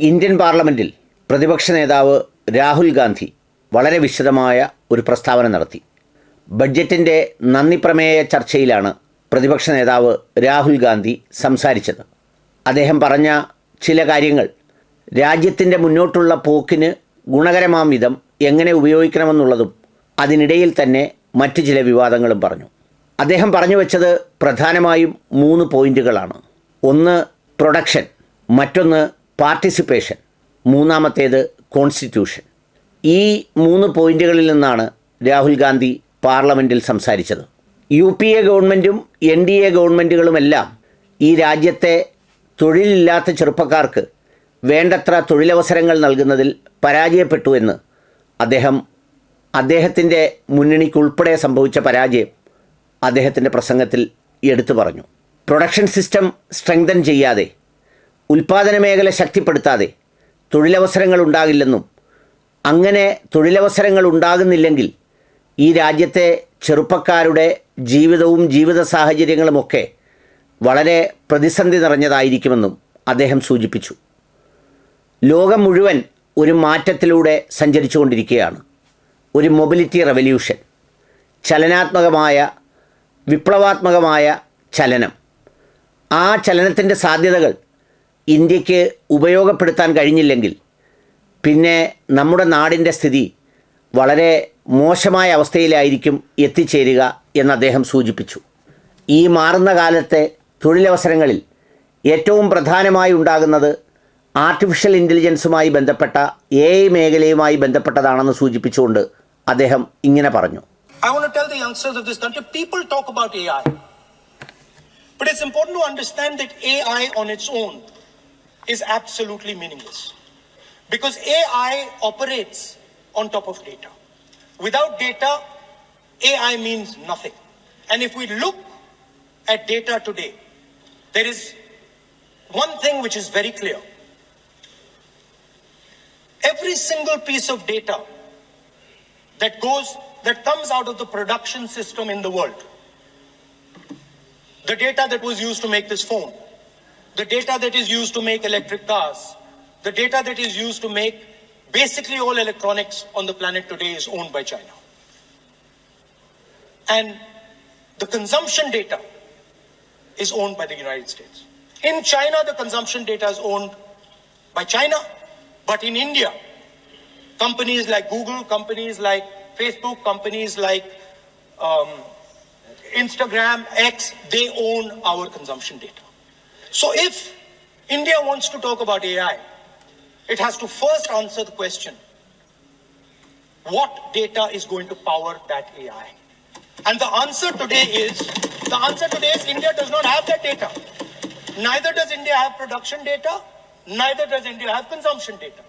Indian പാർലമെന്റിൽ പ്രതിപക്ഷ നേതാവ് രാഹുൽ ഗാന്ധി വളരെ വിശദമായ ഒരു പ്രസ്താവന നടത്തി. ബഡ്ജറ്റിന്റെ നന്ദി പ്രമേയ ചർച്ചയിലാണ് പ്രതിപക്ഷ നേതാവ് രാഹുൽ ഗാന്ധി സംസാരിച്ചത്. അദ്ദേഹം പറഞ്ഞ ചില കാര്യങ്ങൾ രാജ്യത്തിന്റെ മുന്നോട്ടുള്ള പോക്കിന് ഗുണകരമാം വിധം എങ്ങനെ ഉപയോഗിക്കണമെന്നുള്ളതും അതിനിടയിൽ തന്നെ മറ്റ് ചില വിവാദങ്ങളും പറഞ്ഞു. അദ്ദേഹം പറഞ്ഞു വെച്ചത് പ്രധാനമായും മൂന്ന് പോയിന്റുകളാണ്. ഒന്ന് പ്രൊഡക്ഷൻ മറ്റൊന്ന് പാർട്ടിസിപ്പേഷൻ മൂന്നാമത്തേത് കോൺസ്റ്റിറ്റ്യൂഷൻ. ഈ മൂന്ന് പോയിന്റുകളിൽ നിന്നാണ് രാഹുൽ ഗാന്ധി പാർലമെന്റിൽ സംസാരിച്ചത്. യു പി എ ഗവൺമെന്റും എൻ ഡി എ ഗവൺമെന്റുകളുമെല്ലാം ഈ രാജ്യത്തെ തൊഴിലില്ലാത്ത ചെറുപ്പക്കാർക്ക് വേണ്ടത്ര തൊഴിലവസരങ്ങൾ നൽകുന്നതിൽ പരാജയപ്പെട്ടു എന്ന് അദ്ദേഹം അദ്ദേഹത്തിന്റെ മുന്നണിക്കുൾപ്പെടെ സംഭവിച്ച പരാജയം അദ്ദേഹത്തിന്റെ പ്രസംഗത്തിൽ എടുത്തു പറഞ്ഞു. പ്രൊഡക്ഷൻ സിസ്റ്റം സ്ട്രെങ്തൻ ചെയ്യാതെ ഉൽപ്പാദന മേഖല ശക്തിപ്പെടുത്താതെ തൊഴിലവസരങ്ങൾ ഉണ്ടാകില്ലെന്നും അങ്ങനെ തൊഴിലവസരങ്ങൾ ഉണ്ടാകുന്നില്ലെങ്കിൽ ഈ രാജ്യത്തെ ചെറുപ്പക്കാരുടെ ജീവിതവും ജീവിത സാഹചര്യങ്ങളുമൊക്കെ വളരെ പ്രതിസന്ധി നിറഞ്ഞതായിരിക്കുമെന്നും അദ്ദേഹം സൂചിപ്പിച്ചു. ലോകം മുഴുവൻ ഒരു മാറ്റത്തിലൂടെ സഞ്ചരിച്ചുകൊണ്ടിരിക്കുകയാണ്. ഒരു മൊബിലിറ്റി റവല്യൂഷൻ ചലനാത്മകമായ വിപ്ലവാത്മകമായ ചലനം. ആ ചലനത്തിന്റെ സാധ്യതകൾ ഇന്ത്യയ്ക്ക് ഉപയോഗപ്പെടുത്താൻ കഴിഞ്ഞില്ലെങ്കിൽ പിന്നെ നമ്മുടെ നാടിന്റെ സ്ഥിതി വളരെ മോശമായ അവസ്ഥയിലായിരിക്കും എത്തിച്ചേരുക എന്ന് അദ്ദേഹം സൂചിപ്പിച്ചു ഈ മാറുന്ന കാലത്തെ തൊഴിലവസരങ്ങളിൽ ഏറ്റവും പ്രധാനമായി ഉണ്ടാകുന്നത് ആർട്ടിഫിഷ്യൽ ഇന്റലിജൻസുമായി ബന്ധപ്പെട്ട എ ഐ മേഖലയുമായി ബന്ധപ്പെട്ടതാണെന്ന് സൂചിപ്പിച്ചുകൊണ്ട് അദ്ദേഹം ഇങ്ങനെ പറഞ്ഞു I want to tell the youngsters of this country people talk about AI. But it's important to understand that AI on its own is absolutely meaningless. Because AI operates on top of data. Without data, AI means nothing. And if we look at data today, there is one thing which is very clear. Every single piece of data that goes that comes out of the production system in the world the data that was used to make this phone the data that is used to make electric cars the data that is used to make basically all electronics on the planet today is owned by china and the consumption data is owned by the united states in china the consumption data is owned by china but in india companies like Google, companies like Facebook, companies like um, Instagram, X, they own our consumption data. So if India wants to talk about AI, it has to first answer the question what data is going to power that AI? And the answer today is the answer today is India does not have that data. Neither does India have production data, neither does India have consumption data.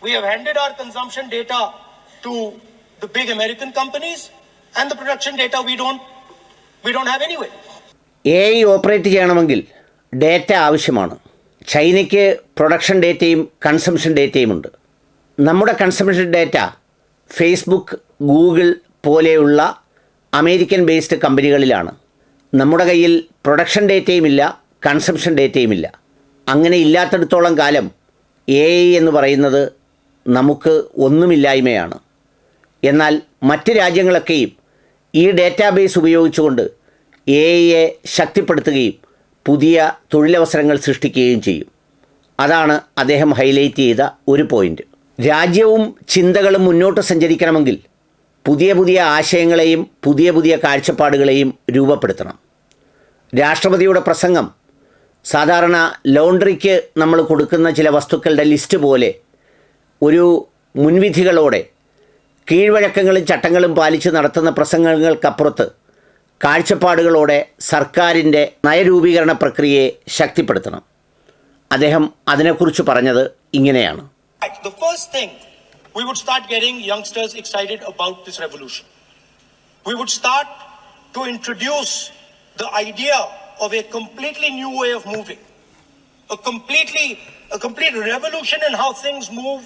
We have handed our consumption data to the big American companies, and the production data we don't we don't have anyway. A I operate ചെയ്യണമെങ്കിൽ data ആവശ്യമാണ്. ചൈനയ്ക്ക് production ഡേറ്റയും consumption ഡേറ്റയും ഉണ്ട്. നമ്മുടെ consumption data Facebook Google പോലെയുള്ള American based കമ്പനികളിലാണ്. നമ്മുടെ കയ്യിൽ പ്രൊഡക്ഷൻ ഡേറ്റയുമില്ല കൺസംഷൻ ഡേറ്റയുമില്ല അങ്ങനെ ഇല്ലാത്തിടത്തോളം കാലം എ ഐ എന്ന് പറയുന്നത് നമുക്ക് ഒന്നുമില്ലായ്മയാണ്. എന്നാൽ മറ്റ് രാജ്യങ്ങളൊക്കെയും ഈ ഡേറ്റാബേസ് ഉപയോഗിച്ചുകൊണ്ട് എ ഐയെ ശക്തിപ്പെടുത്തുകയും പുതിയ തൊഴിലവസരങ്ങൾ സൃഷ്ടിക്കുകയും ചെയ്യും. അതാണ് അദ്ദേഹം ഹൈലൈറ്റ് ചെയ്ത ഒരു പോയിന്റ് രാജ്യവും ചിന്തകളും മുന്നോട്ട് സഞ്ചരിക്കണമെങ്കിൽ പുതിയ പുതിയ ആശയങ്ങളെയും പുതിയ പുതിയ കാഴ്ചപ്പാടുകളെയും രൂപപ്പെടുത്തണം. രാഷ്ട്രപതിയുടെ പ്രസംഗം സാധാരണ ലോണ്ടറിക്ക് നമ്മൾ കൊടുക്കുന്ന ചില വസ്തുക്കളുടെ ലിസ്റ്റ് പോലെ ഒരു മുൻവിധികളോടെ കീഴ്വഴക്കങ്ങളും ചട്ടങ്ങളും പാലിച്ച് നടത്തുന്ന പ്രസംഗങ്ങൾക്കപ്പുറത്ത് കാഴ്ചപ്പാടുകളോടെ സർക്കാരിന്റെ നയരൂപീകരണ പ്രക്രിയയെ ശക്തിപ്പെടുത്തണം അദ്ദേഹം അതിനെക്കുറിച്ച് പറഞ്ഞത് ഇങ്ങനെയാണ്. The first thing we would start getting youngsters excited about this revolution. We would start to introduce the idea of a completely new way of moving, a completely a complete revolution in how things move.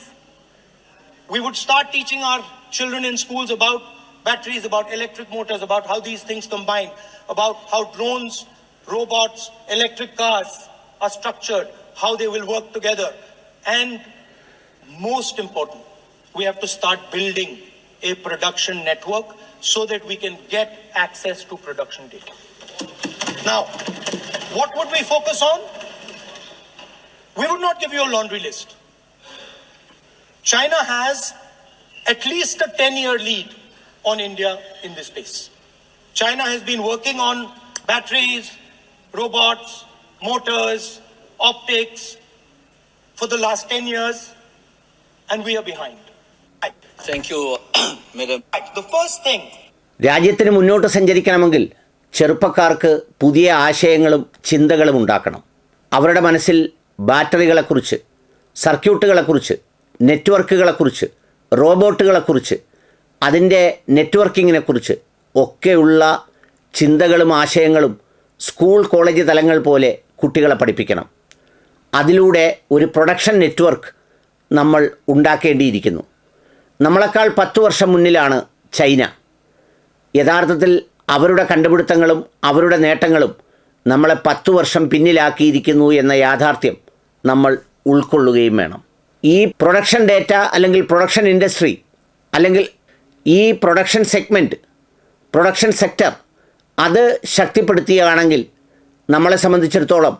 We would start teaching our children in schools about batteries, about electric motors, about how these things combine, about how drones, robots, electric cars are structured, how they will work together. And most important, we have to start building a production network so that we can get access to production data. Now, what would we focus on? We would not give you a laundry list. China has at least a 10 year lead on India in this space. China has been working on batteries, robots, motors, optics for the last 10 years, and we are behind. Thank you, Madam. The first thing രാജ്യത്തിന് മുന്നോട്ട് സഞ്ചരിക്കണമെങ്കിൽ ചെറുപ്പക്കാർക്ക് പുതിയ ആശയങ്ങളും ചിന്തകളും ഉണ്ടാക്കണം അവരുടെ മനസ്സിൽ ബാറ്ററികളെക്കുറിച്ച് സർക്യൂട്ടുകളെക്കുറിച്ച് നെറ്റ്വർക്കുകളെക്കുറിച്ച് റോബോട്ടുകളെക്കുറിച്ച് അതിന്റെ നെറ്റ്വർക്കിങ്ങിനെ കുറിച്ച് ഒക്കെയുള്ള ചിന്തകളും ആശയങ്ങളും സ്കൂൾ കോളേജ് തലങ്ങൾ പോലെ കുട്ടികളെ പഠിപ്പിക്കണം. അതിലൂടെ ഒരു പ്രൊഡക്ഷൻ നെറ്റ്വർക്ക് നമ്മൾ ഉണ്ടാക്കേണ്ടിയിരിക്കുന്നു. നമ്മളെക്കാൾ പത്ത് വർഷം മുന്നിലാണ് ചൈന. യഥാർത്ഥത്തിൽ അവരുടെ കണ്ടുപിടുത്തങ്ങളും അവരുടെ നേട്ടങ്ങളും നമ്മളെ പത്ത് വർഷം പിന്നിലാക്കിയിരിക്കുന്നു എന്ന യാഥാർത്ഥ്യം നമ്മൾ ഉൾക്കൊള്ളുകയും വേണം. ഈ പ്രൊഡക്ഷൻ ഡേറ്റ അല്ലെങ്കിൽ പ്രൊഡക്ഷൻ ഇൻഡസ്ട്രി അല്ലെങ്കിൽ ഈ പ്രൊഡക്ഷൻ സെഗ്മെന്റ് പ്രൊഡക്ഷൻ സെക്ടർ അത് ശക്തിപ്പെടുത്തുകയാണെങ്കിൽ നമ്മളെ സംബന്ധിച്ചിടത്തോളം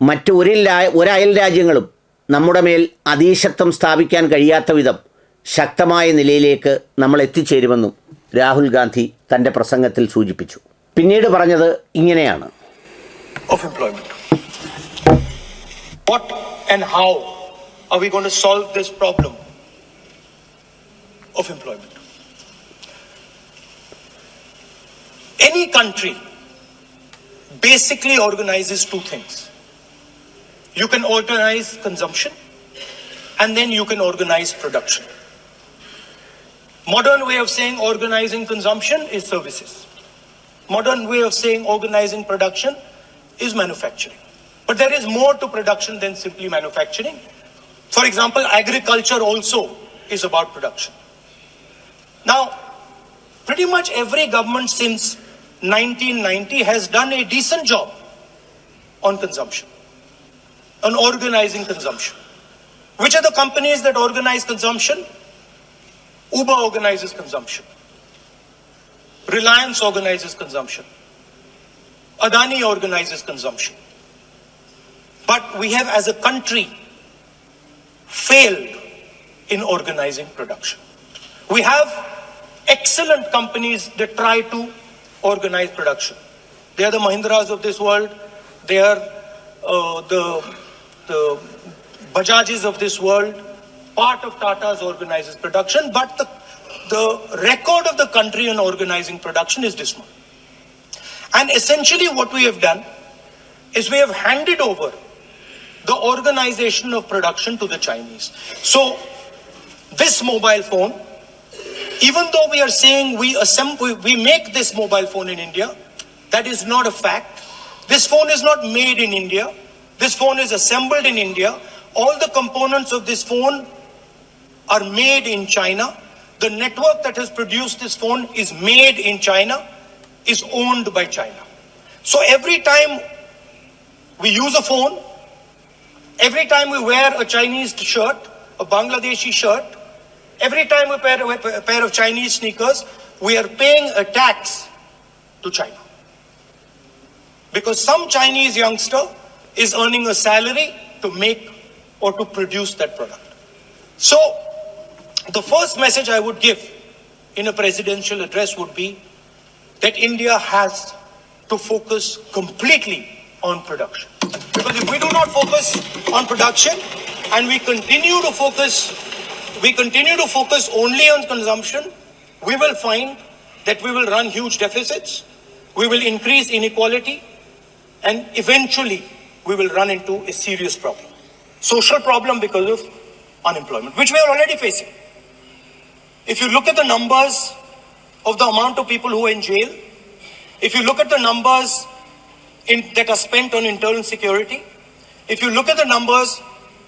മറ്റ് ഒരു ഒരയൽ ഒരു അയൽ രാജ്യങ്ങളും നമ്മുടെ മേൽ അതീശത്വം സ്ഥാപിക്കാൻ കഴിയാത്ത വിധം ശക്തമായ നിലയിലേക്ക് നമ്മൾ എത്തിച്ചേരുമെന്നും രാഹുൽ ഗാന്ധി തന്റെ പ്രസംഗത്തിൽ സൂചിപ്പിച്ചു. പിന്നീട് പറഞ്ഞത് ഇങ്ങനെയാണ്. What and? Any country basically organizes two things. You can organize consumption and then you can organize production. Modern way of saying organizing consumption is services. Modern way of saying organizing production is manufacturing. But there is more to production than simply manufacturing. For example, agriculture also is about production. Now, pretty much every government since 1990 has done a decent job on consumption, on organizing consumption. Which are the companies that organize consumption? Uber organizes consumption. Reliance organizes consumption. Adani organizes consumption. But we have, as a country, failed in organizing production. We have excellent companies that try to organize production. They are the Mahindras of this world. They are uh, the, the Bajajes of this world. Part of Tata's organizes production, but the, the record of the country in organizing production is dismal. And essentially, what we have done is we have handed over the organization of production to the Chinese. So, this mobile phone, even though we are saying we assemble, we make this mobile phone in India, that is not a fact. This phone is not made in India. This phone is assembled in India. All the components of this phone are made in China. The network that has produced this phone is made in China, is owned by China. So every time we use a phone, every time we wear a Chinese shirt, a Bangladeshi shirt, every time we wear a pair of Chinese sneakers, we are paying a tax to China. Because some Chinese youngster is earning a salary to make or to produce that product. So, the first message I would give in a presidential address would be that India has to focus completely on production. Because if we do not focus on production and we continue to focus, we continue to focus only on consumption, we will find that we will run huge deficits, we will increase inequality, and eventually we will run into a serious problem. Social problem because of unemployment, which we are already facing. If you look at the numbers of the amount of people who are in jail, if you look at the numbers in, that are spent on internal security, if you look at the numbers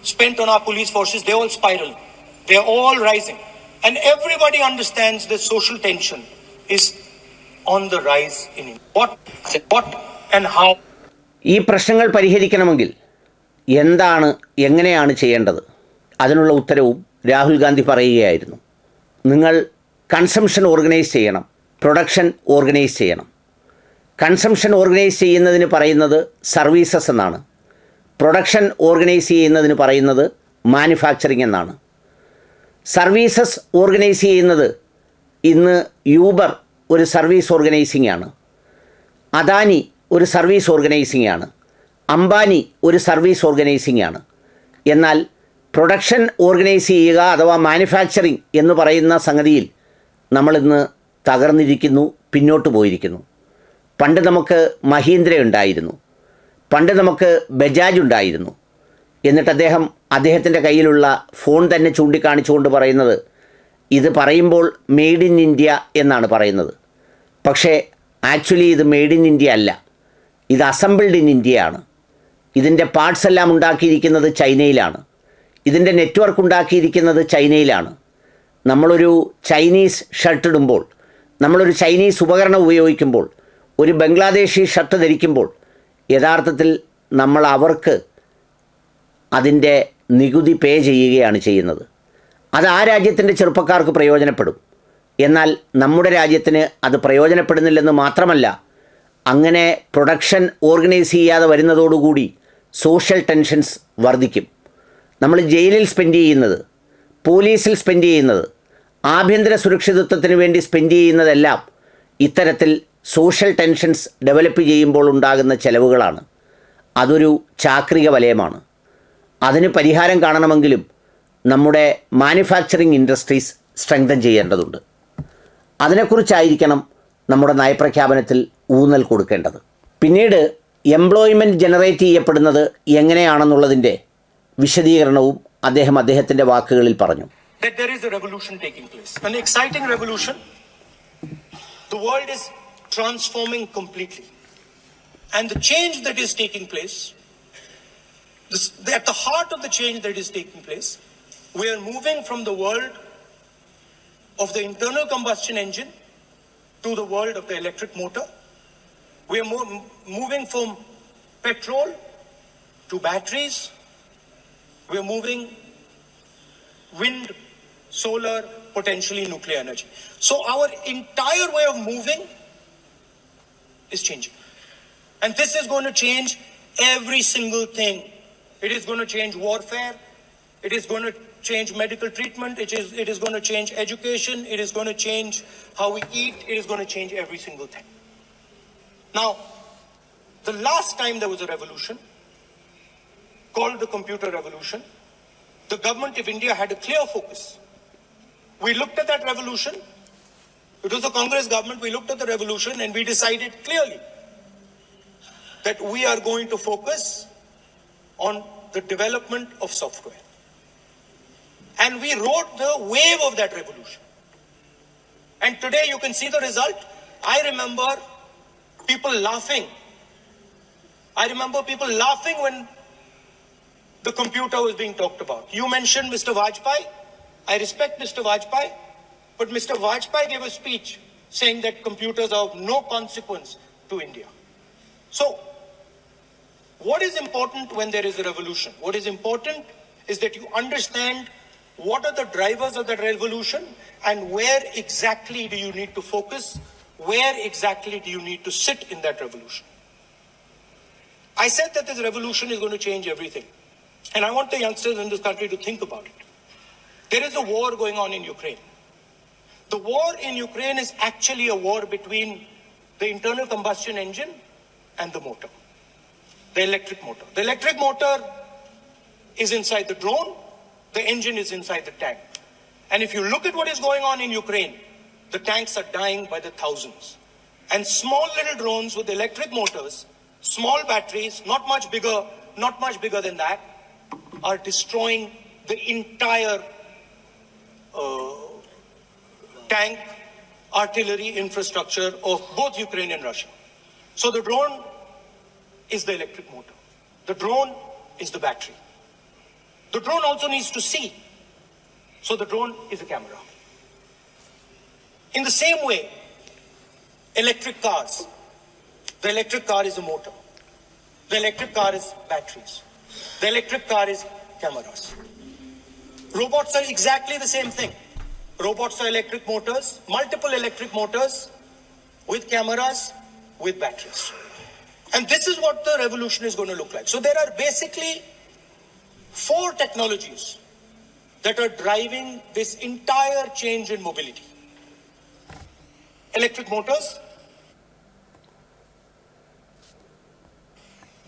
spent on our police forces, they all spiral. They're all rising. And everybody understands that social tension is on the rise in India. What, what and how? ഈ പ്രശ്നങ്ങൾ പരിഹരിക്കണമെങ്കിൽ എന്താണ് എങ്ങനെയാണ് ചെയ്യേണ്ടത്? അതിനുള്ള ഉത്തരവും രാഹുൽ ഗാന്ധി പറയുകയായിരുന്നു. നിങ്ങൾ consumption organise ചെയ്യണം. പ്രൊഡക്ഷൻ ഓർഗനൈസ് ചെയ്യണം. കൺസംഷൻ ഓർഗനൈസ് ചെയ്യുന്നതിന് പറയുന്നത് സർവീസസ് എന്നാണ്. പ്രൊഡക്ഷൻ ഓർഗനൈസ് ചെയ്യുന്നതിന് പറയുന്നത് മാനുഫാക്ചറിങ് എന്നാണ്. സർവീസസ് ഓർഗനൈസ് ചെയ്യുന്നത് ഇന്ന് യൂബർ ഒരു സർവീസ് ഓർഗനൈസിംഗ് ആണ്. അദാനി ഒരു സർവീസ് ഓർഗനൈസിംഗ് ആണ്. അംബാനി ഒരു സർവീസ് ഓർഗനൈസിംഗ് ആണ്. എന്നാൽ പ്രൊഡക്ഷൻ ഓർഗനൈസ് ചെയ്യുക അഥവാ മാനുഫാക്ചറിങ് എന്ന് പറയുന്ന സംഗതിയിൽ നമ്മളിന്ന് തകർന്നിരിക്കുന്നു പിന്നോട്ട് പോയിരിക്കുന്നു. പണ്ട് നമുക്ക് മഹീന്ദ്ര ഉണ്ടായിരുന്നു. പണ്ട് നമുക്ക് ബജാജ് ഉണ്ടായിരുന്നു. എന്നിട്ട് അദ്ദേഹം അദ്ദേഹത്തിന്റെ കയ്യിലുള്ള ഫോൺ തന്നെ ചൂണ്ടിക്കാണിച്ചുകൊണ്ട് പറയുന്നത് ഇത് പറയുമ്പോൾ മെയ്ഡ് ഇൻ ഇന്ത്യ എന്നാണ് പറയുന്നത്. പക്ഷേ ആക്ച്വലി ഇത് മെയ്ഡ് ഇൻ ഇന്ത്യ അല്ല. ഇത് അസംബിൾഡ് ഇൻ ഇന്ത്യയാണ് ഇതിന്റെ പാർട്സ് എല്ലാം ഉണ്ടാക്കിയിരിക്കുന്നത് ചൈനയിലാണ്. ഇതിന്റെ നെറ്റ്വർക്ക് ഉണ്ടാക്കിയിരിക്കുന്നത് ചൈനയിലാണ്. നമ്മളൊരു ചൈനീസ് ഷർട്ട് ഇടുമ്പോൾ നമ്മളൊരു ചൈനീസ് ഉപകരണം ഉപയോഗിക്കുമ്പോൾ ഒരു ബംഗ്ലാദേശി ഷർട്ട് ധരിക്കുമ്പോൾ യഥാർത്ഥത്തിൽ നമ്മൾ അവർക്ക് അതിന്റെ നികുതി പേ ചെയ്യുകയാണ് ചെയ്യുന്നത്. അത് ആ രാജ്യത്തിന്റെ ചെറുപ്പക്കാർക്ക് പ്രയോജനപ്പെടും. എന്നാൽ നമ്മുടെ രാജ്യത്തിന് അത് പ്രയോജനപ്പെടുന്നില്ലെന്ന് മാത്രമല്ല അങ്ങനെ പ്രൊഡക്ഷൻ ഓർഗനൈസ് ചെയ്യാതെ വരുന്നതോടുകൂടി സോഷ്യൽ ടെൻഷൻസ് വർദ്ധിക്കും. നമ്മൾ ജയിലിൽ സ്പെൻഡ് ചെയ്യുന്നത് പോലീസിൽ സ്പെൻഡ് ചെയ്യുന്നത് ആഭ്യന്തര സുരക്ഷിതത്വത്തിന് വേണ്ടി സ്പെൻഡ് ചെയ്യുന്നതെല്ലാം ഇത്തരത്തിൽ സോഷ്യൽ ടെൻഷൻസ് ഡെവലപ്പ് ചെയ്യുമ്പോൾ ഉണ്ടാകുന്ന ചെലവുകളാണ്. അതൊരു ചാക്രിക വലയമാണ്. അതിന് പരിഹാരം കാണണമെങ്കിലും നമ്മുടെ മാനുഫാക്ചറിങ് ഇൻഡസ്ട്രീസ് സ്ട്രെങ്തൻ ചെയ്യേണ്ടതുണ്ട് അതിനെക്കുറിച്ചായിരിക്കണം നമ്മുടെ നയപ്രഖ്യാപനത്തിൽ ഊന്നൽ കൊടുക്കേണ്ടത് പിന്നീട് എംപ്ലോയ്മെന്റ് ജനറേറ്റ് ചെയ്യപ്പെടുന്നത് എങ്ങനെയാണെന്നുള്ളതിന്റെ വിശദീകരണവും അദ്ദേഹം അദ്ദേഹത്തിന്റെ വാക്കുകളിൽ പറഞ്ഞു that completely and the change. The. And the change that this, at the heart of the change that is taking place, we are moving from the world of the internal combustion engine to the world of the electric motor. We are mo- moving from petrol to batteries. We are moving wind, solar, potentially nuclear energy. So our entire way of moving is changing. And this is going to change every single thing. It is going to change warfare. It is going to change medical treatment. It is, it is going to change education. It is going to change how we eat. It is going to change every single thing. Now, the last time there was a revolution, called the computer revolution, the government of India had a clear focus. We looked at that revolution. It was a Congress government. We looked at the revolution and we decided clearly that we are going to focus on the development of software. And we rode the wave of that revolution. And today you can see the result. I remember people laughing. I remember people laughing when the computer was being talked about. You mentioned Mr. Vajpayee. I respect Mr. Vajpayee, but Mr. Vajpayee gave a speech saying that computers are of no consequence to India. So, what is important when there is a revolution? What is important is that you understand what are the drivers of that revolution and where exactly do you need to focus? Where exactly do you need to sit in that revolution? I said that this revolution is going to change everything. And I want the youngsters in this country to think about it. There is a war going on in Ukraine. The war in Ukraine is actually a war between the internal combustion engine and the motor, the electric motor. The electric motor is inside the drone, the engine is inside the tank. And if you look at what is going on in Ukraine, the tanks are dying by the thousands. And small little drones with electric motors, small batteries, not much bigger, not much bigger than that, are destroying the entire uh, tank artillery infrastructure of both Ukraine and Russia. So the drone is the electric motor. The drone is the battery. The drone also needs to see. So the drone is a camera. In the same way, electric cars, the electric car is a motor. The electric car is batteries. The electric car is cameras. Robots are exactly the same thing. Robots are electric motors, multiple electric motors with cameras, with batteries. And this is what the revolution is going to look like. So there are basically four technologies that are driving this entire change in mobility electric motors,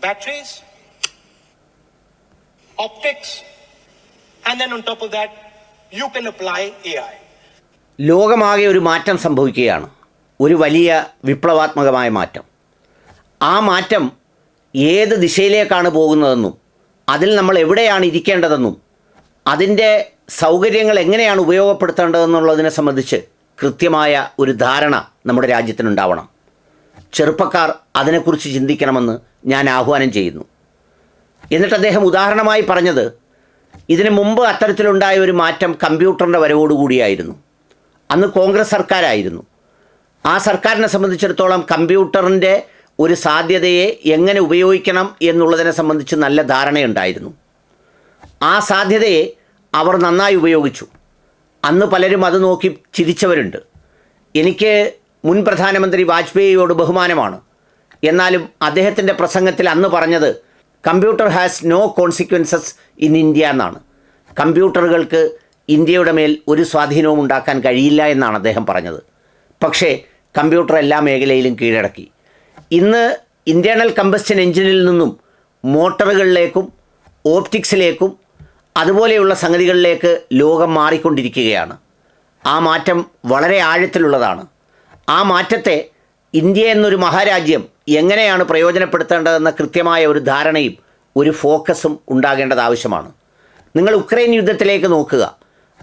batteries, optics, and then on top of that, you can apply AI. ലോകമാകെ ഒരു മാറ്റം സംഭവിക്കുകയാണ് ഒരു വലിയ വിപ്ലവാത്മകമായ മാറ്റം ആ മാറ്റം ഏത് ദിശയിലേക്കാണ് പോകുന്നതെന്നും അതിൽ നമ്മൾ എവിടെയാണ് ഇരിക്കേണ്ടതെന്നും അതിന്റെ സൗകര്യങ്ങൾ എങ്ങനെയാണ് ഉപയോഗപ്പെടുത്തേണ്ടതെന്നുള്ളതിനെ സംബന്ധിച്ച് കൃത്യമായ ഒരു ധാരണ നമ്മുടെ രാജ്യത്തിനുണ്ടാവണം. ചെറുപ്പക്കാർ അതിനെക്കുറിച്ച് ചിന്തിക്കണമെന്ന് ഞാൻ ആഹ്വാനം ചെയ്യുന്നു. എന്നിട്ട് അദ്ദേഹം ഉദാഹരണമായി പറഞ്ഞത് ഇതിനു മുമ്പ് അത്തരത്തിലുണ്ടായ ഒരു മാറ്റം കമ്പ്യൂട്ടറിന്റെ വരവോടുകൂടിയായിരുന്നു അന്ന് കോൺഗ്രസ് സർക്കാരായിരുന്നു. ആ സർക്കാരിനെ സംബന്ധിച്ചിടത്തോളം കമ്പ്യൂട്ടറിന്റെ ഒരു സാധ്യതയെ എങ്ങനെ ഉപയോഗിക്കണം എന്നുള്ളതിനെ സംബന്ധിച്ച് നല്ല ധാരണയുണ്ടായിരുന്നു. ആ സാധ്യതയെ അവർ നന്നായി ഉപയോഗിച്ചു. അന്ന് പലരും അത് നോക്കി ചിരിച്ചവരുണ്ട്. എനിക്ക് മുൻ പ്രധാനമന്ത്രി വാജ്പേയിയോട് ബഹുമാനമാണ്. എന്നാലും അദ്ദേഹത്തിന്റെ പ്രസംഗത്തിൽ അന്ന് പറഞ്ഞത് computer has no consequences in India എന്നാണ്. കമ്പ്യൂട്ടറുകൾക്ക് ഇന്ത്യയുടെ മേൽ ഒരു സ്വാധീനവും ഉണ്ടാക്കാൻ കഴിയില്ല എന്നാണ് അദ്ദേഹം പറഞ്ഞത്. പക്ഷേ കമ്പ്യൂട്ടർ എല്ലാ മേഖലയിലും കീഴടക്കി. ഇന്ന് ഇന്റേർണൽ കമ്പസ്റ്റൻ എഞ്ചിനിൽ നിന്നും മോട്ടറുകളിലേക്കും ഓപ്റ്റിക്സിലേക്കും അതുപോലെയുള്ള സംഗതികളിലേക്ക് ലോകം മാറിക്കൊണ്ടിരിക്കുകയാണ്. ആ മാറ്റം വളരെ ആഴത്തിലുള്ളതാണ്. ആ മാറ്റത്തെ ഇന്ത്യ എന്നൊരു മഹാരാജ്യം എങ്ങനെയാണ് പ്രയോജനപ്പെടുത്തേണ്ടതെന്ന കൃത്യമായ ഒരു ധാരണയും ഒരു ഫോക്കസും ഉണ്ടാകേണ്ടത് ആവശ്യമാണ്. നിങ്ങൾ ഉക്രൈൻ യുദ്ധത്തിലേക്ക് നോക്കുക.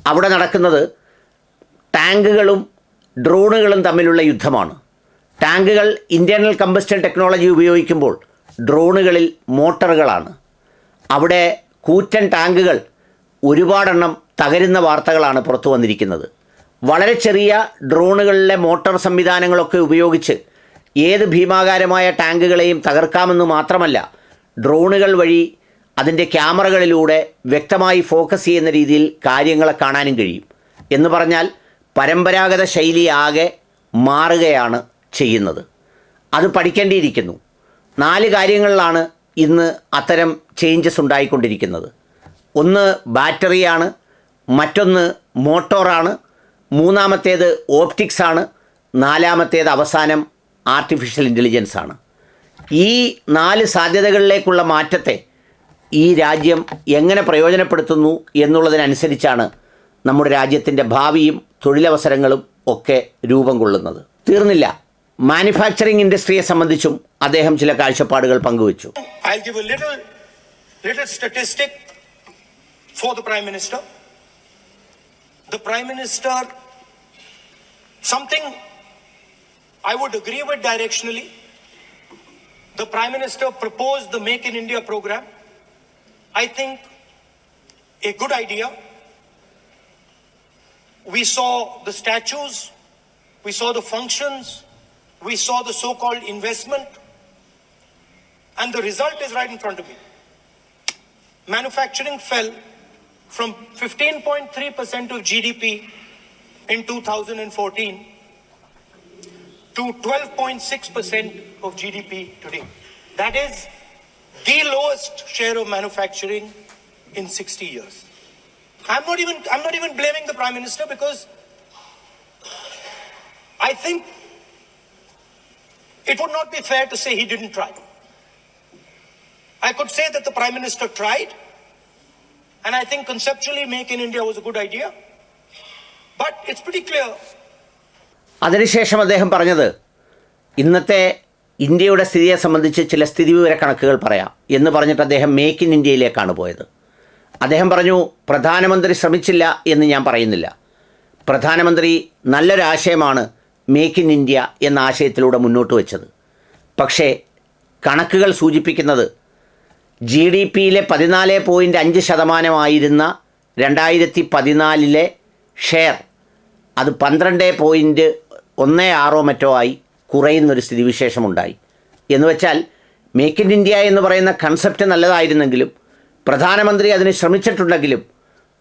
അവിടെ നടക്കുന്നത് ടാങ്കുകളും ഡ്രോണുകളും തമ്മിലുള്ള യുദ്ധമാണ്. ടാങ്കുകൾ ഇന്റേർണൽ കമ്പസ്റ്റൻ ടെക്നോളജി ഉപയോഗിക്കുമ്പോൾ ഡ്രോണുകളിൽ മോട്ടറുകളാണ്. അവിടെ കൂറ്റൻ ടാങ്കുകൾ ഒരുപാടെണ്ണം തകരുന്ന വാർത്തകളാണ് പുറത്തു വന്നിരിക്കുന്നത്. വളരെ ചെറിയ ഡ്രോണുകളിലെ മോട്ടോർ സംവിധാനങ്ങളൊക്കെ ഉപയോഗിച്ച് ഏത് ഭീമാകാരമായ ടാങ്കുകളെയും തകർക്കാമെന്ന് മാത്രമല്ല ഡ്രോണുകൾ വഴി അതിന്റെ ക്യാമറകളിലൂടെ വ്യക്തമായി ഫോക്കസ് ചെയ്യുന്ന രീതിയിൽ കാര്യങ്ങളെ കാണാനും കഴിയും. എന്ന് പറഞ്ഞാൽ പരമ്പരാഗത ശൈലി ആകെ മാറുകയാണ് ചെയ്യുന്നത്. അത് പഠിക്കേണ്ടിയിരിക്കുന്നു. നാല് കാര്യങ്ങളിലാണ് ഇന്ന് അത്തരം ചേഞ്ചസ് ഉണ്ടായിക്കൊണ്ടിരിക്കുന്നത്. ഒന്ന് ബാറ്ററിയാണ് മറ്റൊന്ന് മോട്ടോറാണ് മൂന്നാമത്തേത് ഓപ്റ്റിക്സ് ആണ് നാലാമത്തേത് അവസാനം ആർട്ടിഫിഷ്യൽ ഇന്റലിജൻസ് ആണ് ഈ നാല് സാധ്യതകളിലേക്കുള്ള മാറ്റത്തെ ഈ രാജ്യം എങ്ങനെ പ്രയോജനപ്പെടുത്തുന്നു എന്നുള്ളതിനനുസരിച്ചാണ് നമ്മുടെ രാജ്യത്തിന്റെ ഭാവിയും തൊഴിലവസരങ്ങളും ഒക്കെ രൂപം കൊള്ളുന്നത്. തീർന്നില്ല. മാനുഫാക്ചറിംഗ് ഇൻഡസ്ട്രിയെ സംബന്ധിച്ചും അദ്ദേഹം ചില കാഴ്ചപ്പാടുകൾ പങ്കുവച്ചു I'll give a little, little statistic for the Prime Minister. The Prime Minister, something I would agree with directionally. The Prime Minister proposed the Make in India program. I think a good idea. We saw the statues, we saw the functions, we saw the so called investment. And the result is right in front of me. Manufacturing fell from 15.3% of GDP in 2014 to 12.6% of GDP today. That is the lowest share of manufacturing in 60 years. I'm not even I'm not even blaming the Prime Minister because I think it would not be fair to say he didn't try. I could say that the Prime Minister tried, and I think conceptually Make in India was a good idea. But it's pretty clear അതിനുശേഷം അദ്ദേഹം പറഞ്ഞത് ഇന്നത്തെ ഇന്ത്യയുടെ സ്ഥിതിയെ സംബന്ധിച്ച് ചില സ്ഥിതിവിവര കണക്കുകൾ പറയാം എന്ന് പറഞ്ഞിട്ട് അദ്ദേഹം മേക്ക് ഇൻ ഇന്ത്യയിലേക്കാണ് പോയത് അദ്ദേഹം പറഞ്ഞു പ്രധാനമന്ത്രി ശ്രമിച്ചില്ല എന്ന് ഞാൻ പറയുന്നില്ല പ്രധാനമന്ത്രി നല്ലൊരാശയമാണ് മേക്ക് ഇൻ ഇന്ത്യ എന്ന ആശയത്തിലൂടെ മുന്നോട്ട് വെച്ചത്. പക്ഷേ കണക്കുകൾ സൂചിപ്പിക്കുന്നത് ജി ഡി പിയിലെ പതിനാല് പോയിന്റ് അഞ്ച് ശതമാനമായിരുന്ന രണ്ടായിരത്തി പതിനാലിലെ ഷെയർ അത് പന്ത്രണ്ട് പോയിന്റ് ഒന്ന് ആറോ മറ്റോ ആയി കുറയുന്നൊരു സ്ഥിതിവിശേഷമുണ്ടായി. എന്ന് വെച്ചാൽ മേക്ക് ഇൻ ഇന്ത്യ എന്ന് പറയുന്ന കൺസെപ്റ്റ് നല്ലതായിരുന്നെങ്കിലും പ്രധാനമന്ത്രി അതിന് ശ്രമിച്ചിട്ടുണ്ടെങ്കിലും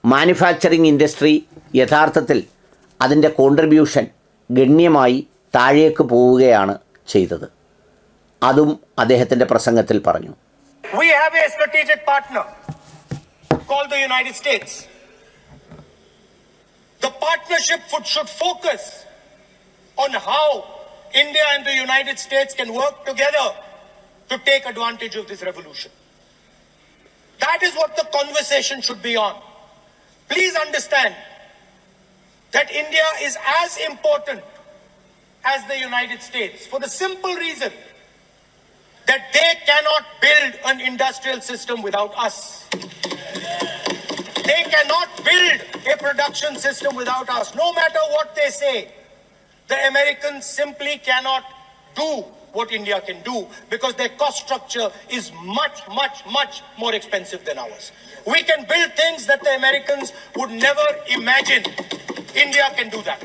മാനുഫാക്ചറിങ് ഇൻഡസ്ട്രി യഥാർത്ഥത്തിൽ അതിന്റെ കോൺട്രിബ്യൂഷൻ ഗണ്യമായി താഴേക്ക് പോവുകയാണ് ചെയ്തത് അതും അദ്ദേഹത്തിന്റെ പ്രസംഗത്തിൽ പറഞ്ഞു We have a strategic partner called the United States. The partnership should focus on how India and the United States can work together to take advantage of this revolution. That is what the conversation should be on. Please understand that India is as important as the United States for the simple reason that they cannot build an industrial system without us. They cannot build a production system without us. No matter what they say, the Americans simply cannot do what India can do because their cost structure is much, much, much more expensive than ours. We can build things that the Americans would never imagine. India can do that.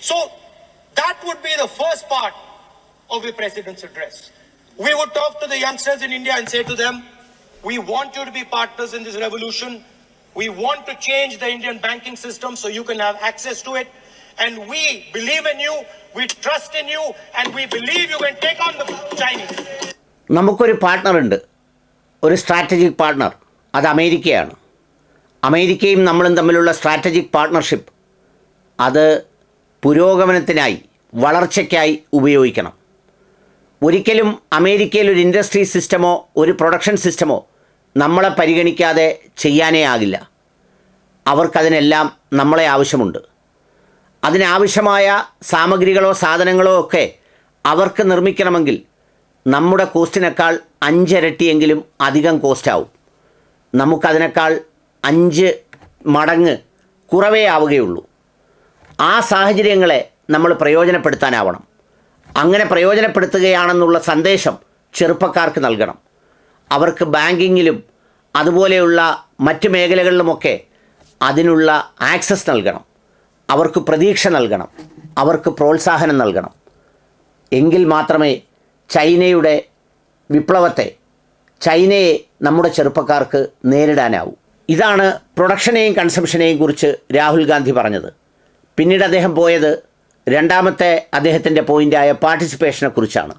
So that would be the first part of a president's address. We would talk to the youngsters in India and say to them, we want you to be partners in this revolution. We want to change the Indian banking system so you can have access to it. And we believe in you, we trust in you, and we believe you can take on the Chinese. നമുക്കൊരു partner ഉണ്ട്. ഒരു strategic partner അത് അമേരിക്കയാണ്. അമേരിക്കയും നമ്മളും തമ്മിലുള്ള strategic partnership അത് പുരോഗമനത്തിനായി വളർച്ചയ്ക്കായി ഉപയോഗിക്കണം. ഒരിക്കലും അമേരിക്കയിൽ ഒരു ഇൻഡസ്ട്രി സിസ്റ്റമോ ഒരു പ്രൊഡക്ഷൻ സിസ്റ്റമോ നമ്മളെ പരിഗണിക്കാതെ ചെയ്യാനേ ആകില്ല. അവർക്കതിനെല്ലാം നമ്മളെ ആവശ്യമുണ്ട്. അതിനാവശ്യമായ സാമഗ്രികളോ സാധനങ്ങളോ ഒക്കെ അവർക്ക് നിർമ്മിക്കണമെങ്കിൽ നമ്മുടെ കോസ്റ്റിനേക്കാൾ അഞ്ചിരട്ടിയെങ്കിലും അധികം കോസ്റ്റാവും. നമുക്കതിനേക്കാൾ അഞ്ച് മടങ്ങ് കുറവേ ആവുകയുള്ളൂ. ആ സാഹചര്യങ്ങളെ നമ്മൾ പ്രയോജനപ്പെടുത്താനാവണം. അങ്ങനെ പ്രയോജനപ്പെടുത്തുകയാണെന്നുള്ള സന്ദേശം ചെറുപ്പക്കാർക്ക് നൽകണം. അവർക്ക് ബാങ്കിങ്ങിലും അതുപോലെയുള്ള മറ്റ് മേഖലകളിലുമൊക്കെ അതിനുള്ള ആക്സസ് നൽകണം. അവർക്ക് പ്രതീക്ഷ നൽകണം അവർക്ക് പ്രോത്സാഹനം നൽകണം. എങ്കിൽ മാത്രമേ ചൈനയുടെ വിപ്ലവത്തെ ചൈനയെ നമ്മുടെ ചെറുപ്പക്കാർക്ക് നേരിടാനാവൂ. ഇതാണ് പ്രൊഡക്ഷനെയും കൺസംഷനെയും കുറിച്ച് രാഹുൽ ഗാന്ധി പറഞ്ഞത്. പിന്നീട് അദ്ദേഹം പോയത് രണ്ടാമത്തെ അദ്ദേഹത്തിന്റെ പോയിന്റായ പാർട്ടിസിപ്പേഷനെക്കുറിച്ചാണ്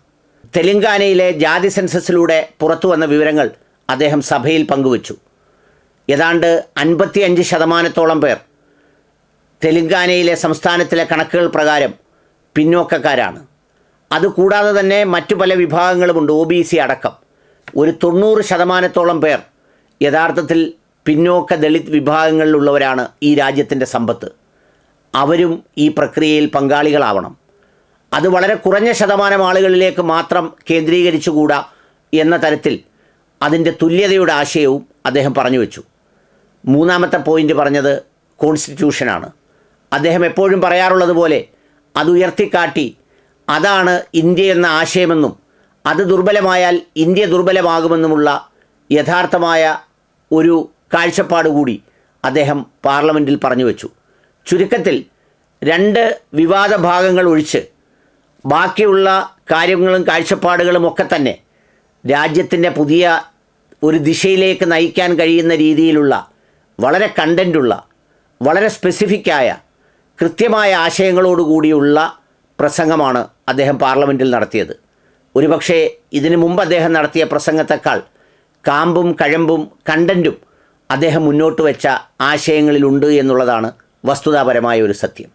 തെലങ്കാനയിലെ ജാതി സെൻസസിലൂടെ പുറത്തു വന്ന വിവരങ്ങൾ അദ്ദേഹം സഭയിൽ പങ്കുവച്ചു. ഏതാണ്ട് അൻപത്തിയഞ്ച് ശതമാനത്തോളം പേർ തെലങ്കാനയിലെ സംസ്ഥാനത്തിലെ കണക്കുകൾ പ്രകാരം പിന്നോക്കക്കാരാണ്. അതുകൂടാതെ തന്നെ മറ്റു പല വിഭാഗങ്ങളുമുണ്ട് ഒ ബി സി അടക്കം. ഒരു തൊണ്ണൂറ് ശതമാനത്തോളം പേർ യഥാർത്ഥത്തിൽ പിന്നോക്ക ദളിത് വിഭാഗങ്ങളിലുള്ളവരാണ് ഈ രാജ്യത്തിന്റെ സമ്പത്ത്. അവരും ഈ പ്രക്രിയയിൽ പങ്കാളികളാവണം. അത് വളരെ കുറഞ്ഞ ശതമാനം ആളുകളിലേക്ക് മാത്രം കേന്ദ്രീകരിച്ചുകൂടാ എന്ന തരത്തിൽ അതിന്റെ തുല്യതയുടെ ആശയവും അദ്ദേഹം പറഞ്ഞു വെച്ചു. മൂന്നാമത്തെ പോയിന്റ് പറഞ്ഞത് കോൺസ്റ്റിറ്റ്യൂഷനാണ്. അദ്ദേഹം എപ്പോഴും പറയാറുള്ളത് പോലെ അത് ഉയർത്തിക്കാട്ടി അതാണ് ഇന്ത്യ എന്ന ആശയമെന്നും അത് ദുർബലമായാൽ ഇന്ത്യ ദുർബലമാകുമെന്നുമുള്ള യഥാർത്ഥമായ ഒരു കാഴ്ചപ്പാട് കൂടി അദ്ദേഹം പാർലമെന്റിൽ പറഞ്ഞു വെച്ചു. ചുരുക്കത്തിൽ രണ്ട് വിവാദ ഭാഗങ്ങൾ ഒഴിച്ച് ബാക്കിയുള്ള കാര്യങ്ങളും കാഴ്ചപ്പാടുകളും ഒക്കെ തന്നെ രാജ്യത്തിന്റെ പുതിയ ഒരു ദിശയിലേക്ക് നയിക്കാൻ കഴിയുന്ന രീതിയിലുള്ള വളരെ കണ്ടന്റുള്ള വളരെ സ്പെസിഫിക്കായ കൃത്യമായ ആശയങ്ങളോടുകൂടിയുള്ള പ്രസംഗമാണ് അദ്ദേഹം പാർലമെന്റിൽ നടത്തിയത്. ഒരുപക്ഷേ ഇതിനു മുമ്പ് അദ്ദേഹം നടത്തിയ പ്രസംഗത്തെക്കാൾ കാമ്പും കഴമ്പും കണ്ടന്റും അദ്ദേഹം മുന്നോട്ട് വെച്ച ആശയങ്ങളിലുണ്ട് എന്നുള്ളതാണ് വസ്തുതാപരമായ ഒരു സത്യം.